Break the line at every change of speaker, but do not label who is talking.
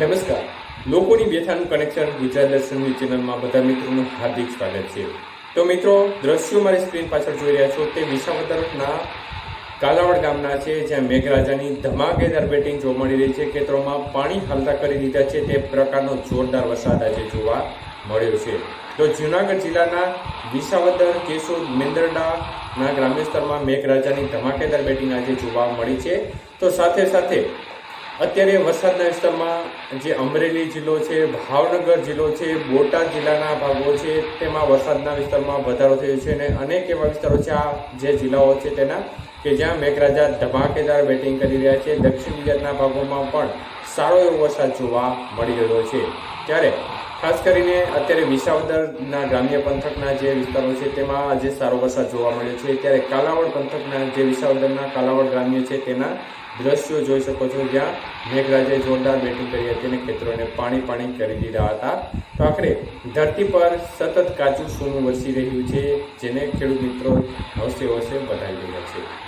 નમસ્કાર. લોકોની વ્યથાનું કનેક્શન ગુજરાત દર્શનની ચેનલમાં બધા મિત્રોનું હાર્દિક સ્વાગત છે. તો મિત્રો, દ્રશ્યો મારી સ્ક્રીન પાછળ જોઈ રહ્યા છો તે વિસાવદરના કાલાવડ ગામના છે, જ્યાં મેઘરાજાની ધમાકેદાર બેટિંગ જોવા મળી રહી છે. ખેતરોમાં પાણી હાલતા કરી દીધા છે. તે પ્રકારનો જોરદાર વરસાદ આજે જોવા મળ્યો છે. તો જૂનાગઢ જિલ્લાના વિસાવદર, કેશોદ, મેંદરડાના ગ્રામ્ય વિસ્તારમાં મેઘરાજાની ધમાકેદાર બેટિંગ આજે જોવા મળી છે. તો સાથે સાથે અત્યારે વરસાદના વિસ્તારમાં જે અમરેલી જિલ્લો છે, ભાવનગર જિલ્લો છે, બોટાદ જિલ્લાના ભાગો છે, તેમાં વરસાદના વિસ્તારમાં વધારો થયો છે અને અનેક એવા વિસ્તારો છે, આ જે જિલ્લાઓ છે તેના કે જ્યાં મેઘરાજા ધમાકેદાર બેટિંગ કરી રહ્યા છે. દક્ષિણ ગુજરાતના ભાગોમાં પણ સારો એવો વરસાદ જોવા મળી રહ્યો છે. ત્યારે ખાસ કરીને અત્યારે વિસાવદરના ગ્રામ્ય પંથકના જે વિસ્તારો છે, તેમાં આજે સારો વરસાદ જોવા મળ્યો છે. ત્યારે કાલાવડ પંથકના જે વિસાવદરના કાલાવડ ગ્રામ્ય છે, તેના દ્રશ્યો જોઈ શકો છો જ્યાં મેઘરાજે જોરદાર બેટિંગ કરી હતી અને ખેતરોને પાણી પાણી કરી દીધા હતા. તો આખરે ધરતી પર સતત કાચું સોનું વસી રહ્યું છે, જેને ખેડૂત મિત્રો હોશે હોશે બતાવી રહ્યા છે.